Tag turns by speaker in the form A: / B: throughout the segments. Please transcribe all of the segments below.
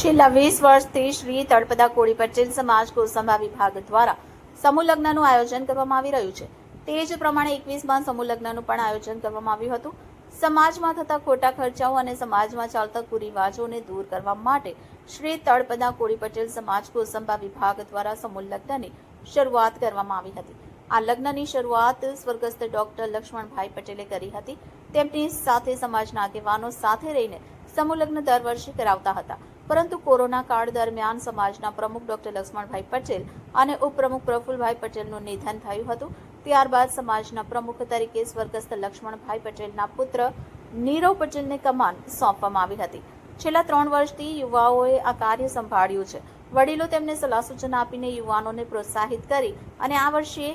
A: છેલ્લા વીસ વર્ષથી શ્રી તળપદા કોળી પટેલ સમાજ કોસંબા વિભાગ દ્વારા સમૂહ લગ્નનું આયોજન કરવામાં આવી રહ્યું છે. તે જ પ્રમાણે એકવીસમાં સમૂહ લગ્નનું પણ આયોજન કરવામાં આવ્યું હતું. સમાજમાં થતા ખોટા ખર્ચાઓ અને સમાજમાં ચાલતા કુરિવાજોને દૂર કરવા માટે શ્રી તળપદા કોળી પટેલ સમાજ કોસંબા વિભાગ દ્વારા સમૂહ લગ્નની શરૂઆત કરવામાં આવી હતી. આ લગ્નની શરૂઆત સ્વર્ગસ્થ ડોક્ટર લક્ષ્મણભાઈ પટેલે કરી હતી. તેમની સાથે સમાજના આગેવાનો સાથે રહીને સમૂહ લગ્ન દર વર્ષે કરાવતા હતા. પરંતુ કોરોના કાળ દરમિયાન સમાજના પ્રમુખ ડોક્ટર લક્ષ્મણભાઈ પટેલ અને ઉપપ્રમુખ પ્રફુલભાઈ પટેલનું નિધન થયું હતું. ત્યારબાદ સમાજના પ્રમુખ તરીકે સ્વર્ગસ્થ લક્ષ્મણભાઈ પટેલના પુત્ર નીરવ પટેલને કમાન સોંપવામાં આવી હતી. છેલ્લા ત્રણ વર્ષથી યુવાઓએ આ કાર્ય સંભાળ્યું છે. વડીલો તેમને સલાહ સૂચન આપીને યુવાનોને પ્રોત્સાહિત કરી અને આ વર્ષે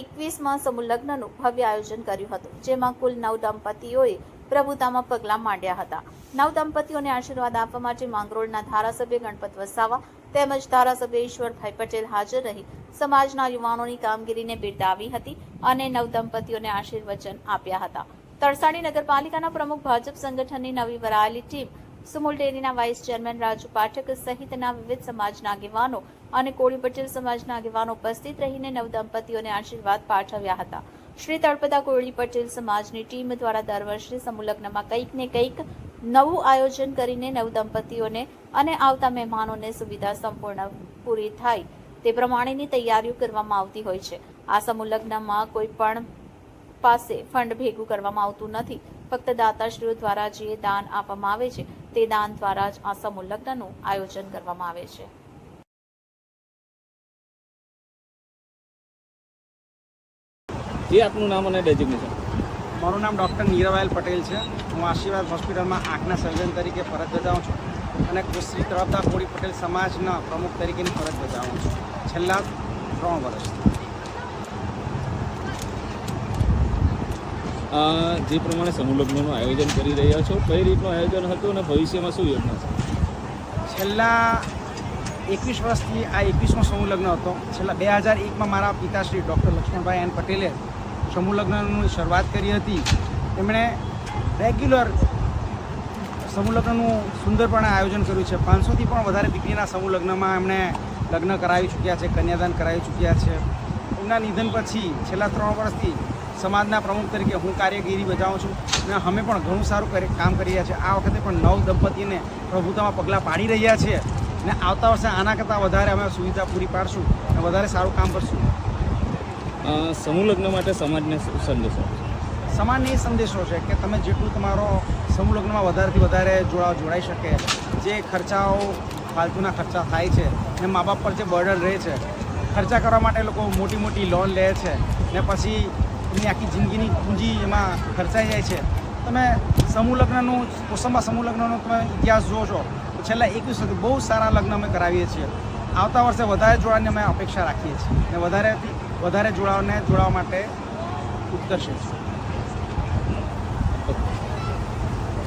A: એકવીસમાં સમૂહ લગ્નનું ભવ્ય આયોજન કર્યું હતું, જેમાં કુલ નવ દંપતીઓએ પ્રભુતામાં પગલાં માંડ્યા હતા. નવ દંપતીઓને આશીર્વાદ આપવા માટે માંગરોળના ધારાસભ્ય ગણપત વસાવા તેમજ ધારાસભ્ય ઈશ્વરભાઈ પટેલ હાજર રહી. સમાજના યુવાનોની કામગીરીને બિરદાવી હતી અને નવ દંપતીઓને આશીર્વચન આપ્યા હતા. તરસાડી નગરપાલિકાના પ્રમુખ ભાજપ સંગઠનની નવી વરાયેલી ટીમ, સુમુલ ડેરીના વાઇસ ચેરમેન રાજુ પાઠક સહિતના વિવિધ સમાજના આગેવાનો અને કોળી પટેલ સમાજના આગેવાનો ઉપસ્થિત રહીને નવ દંપતીઓને આશીર્વાદ પાઠવ્યા હતા. શ્રી તળપદા કોળી પટેલ સમાજની ટીમ દ્વારા દર વર્ષે સમૂહ લગ્નમાં કંઈક ને કંઈક નવું આયોજન કરીને નવ દંપતીઓને અને આવતા મહેમાનોને સુવિધા સંપૂર્ણ પૂરી થાય તે પ્રમાણેની તૈયારીઓ કરવામાં આવતી હોય છે. આ સમૂહ લગ્નમાં કોઈ પણ પાસે ફંડ ભેગું કરવામાં આવતું નથી. ફક્ત દાતાશ્રીઓ દ્વારા જે દાન આપવામાં આવે છે, તે દાન દ્વારા જ આ સમૂહલગ્નનું આયોજન કરવામાં આવે છે.
B: જે આપનું નામ અને ડેઝિગ્નેશન
C: મારું નામ ડૉક્ટર નીરવાયલ પટેલ છે. હું આશીર્વાદ હોસ્પિટલમાં આંખના સર્જન તરીકે ફરજ બજાવું છું અને કુશ્રી તરફતા કોળી પટેલ સમાજના પ્રમુખ તરીકેની ફરજ બજાવું છું. છેલ્લા ત્રણ
B: વર્ષ. જે પ્રમાણે સમૂહલગ્નનું આયોજન કરી રહ્યા છો કઈ રીતનું આયોજન હતું અને ભવિષ્યમાં શું યોજના છે?
C: છેલ્લા એકવીસ વર્ષથી આ એકવીસમો સમૂહ લગ્ન હતો. છેલ્લા બે હજાર એકમાં મારા પિતાશ્રી ડૉક્ટર લક્ષ્મણભાઈ એન પટેલે સમૂહ લગ્નની શરૂઆત કરી હતી. એમણે રેગ્યુલર સમૂહ લગ્નનું સુંદરપણે આયોજન કર્યું છે. પાંચસોથી પણ વધારે દીકરીના સમૂહ લગ્નમાં એમણે લગ્ન કરાવી ચૂક્યા છે, કન્યાદાન કરાવી ચૂક્યા છે. એમના નિધન પછી છેલ્લા ત્રણ વર્ષથી સમાજના પ્રમુખ તરીકે હું કાર્યગીરી બજાવું છું અને અમે પણ ઘણું સારું કામ કરી રહ્યા છીએ આ વખતે પણ નવ દંપતીને પ્રભુતામાં પગલાં પાડી રહ્યા છીએ અને આવતા વર્ષે આના કરતાં વધારે અમે સુવિધા પૂરી પાડશું અને વધારે સારું કામ કરશું.
B: સમૂહ લગ્ન માટે સમાજને સંદેશો?
C: સમાજને એ સંદેશો છે કે તમે જેટલું તમારો સમૂહ લગ્નમાં વધારેથી વધારે જોડાવ જોડાઈ શકે. જે ખર્ચાઓ ફાલતુના ખર્ચા થાય છે ને મા બાપ પર જે બર્ડન રહે છે ખર્ચા કરવા માટે લોકો મોટી મોટી લોન લે છે ને પછી એમની આખી જિંદગીની પૂંજી એમાં ખર્ચાઈ જાય છે. તમે સમૂહ લગ્નનું કોસંબા સમૂહ લગ્નનો તમે ઇતિહાસ જોવો છો છેલ્લા એકવીસ સુધી બહુ સારા લગ્ન અમે કરાવીએ છીએ. આવતા વર્ષે વધારે જોડાણની અમે અપેક્ષા રાખીએ છીએ અને વધારે વધારે જોડાઓને જોડાવા માટે ઉત્કર્ષે છીએ